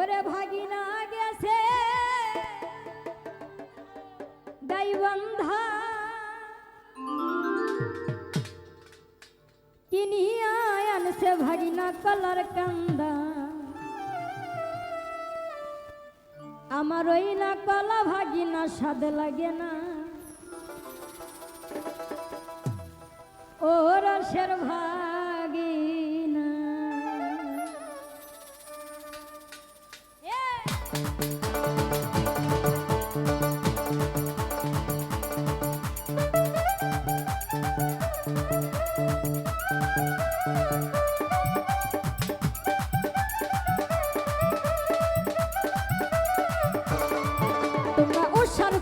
ওরে ভাগিনা গেছে। দাইবন্ধা, কিনিয়া আনছে ভাগিনা কলার কান্দা। আমার ওই না কলা ভাগিনা সাদে লাগে না। ও রসের ভাই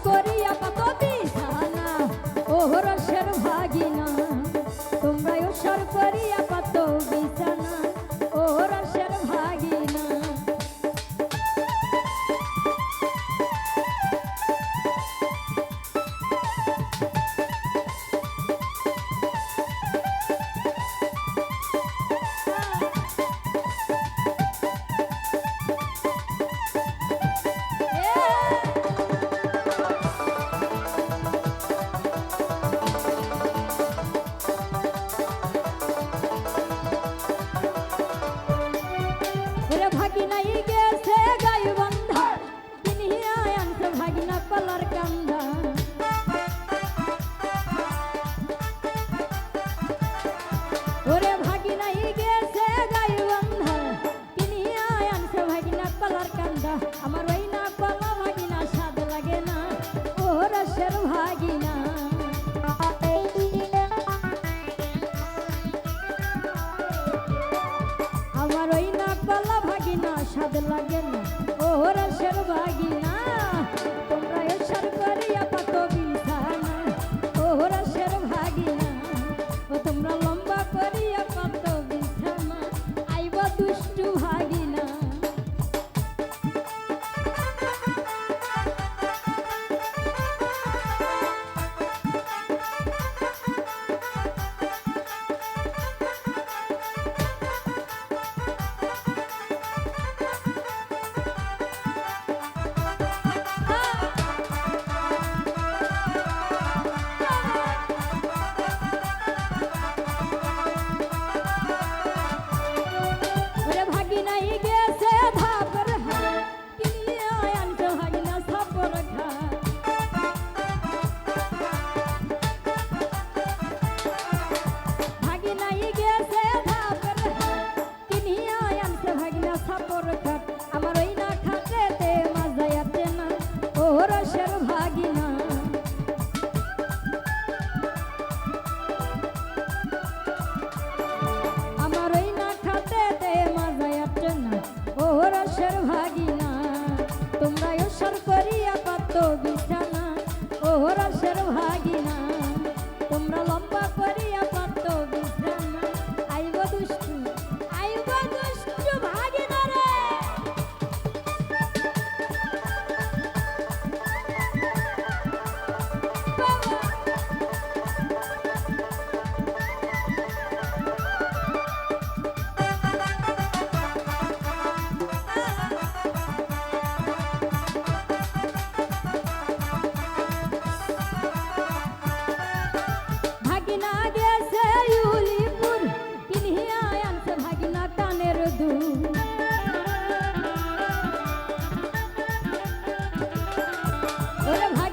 করি স্বাদ লাগে না। ওহরা সের ভাগি না 사람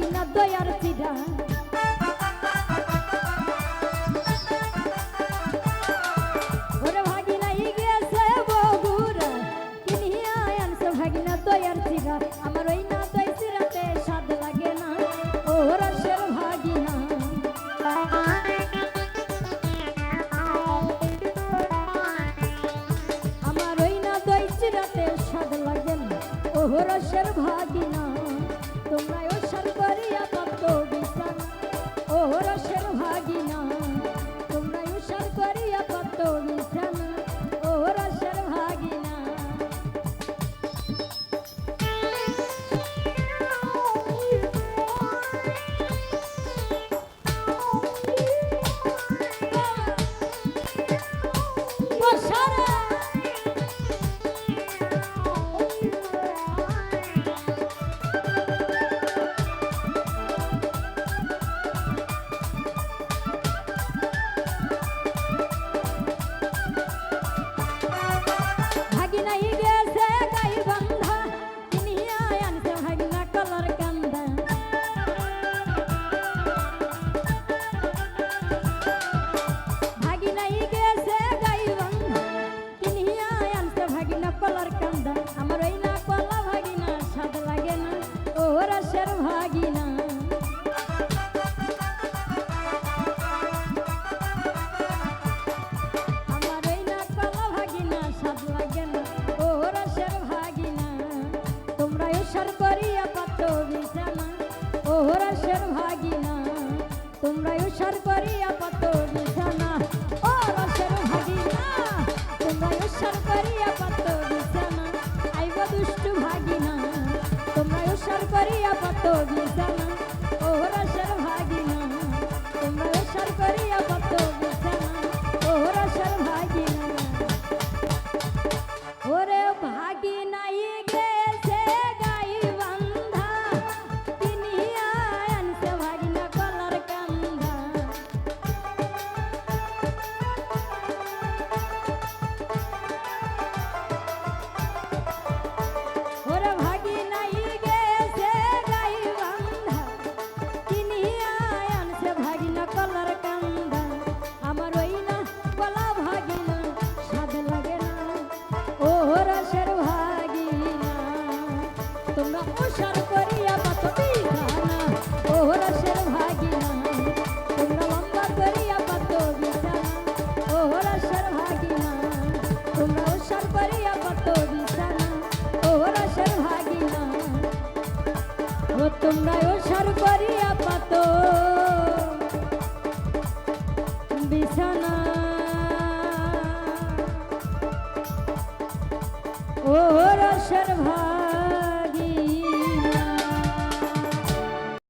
লাগিনা দয়ার চিরা। রসের করিয়া তোমরা ওসার করিয়া পাত বিছানা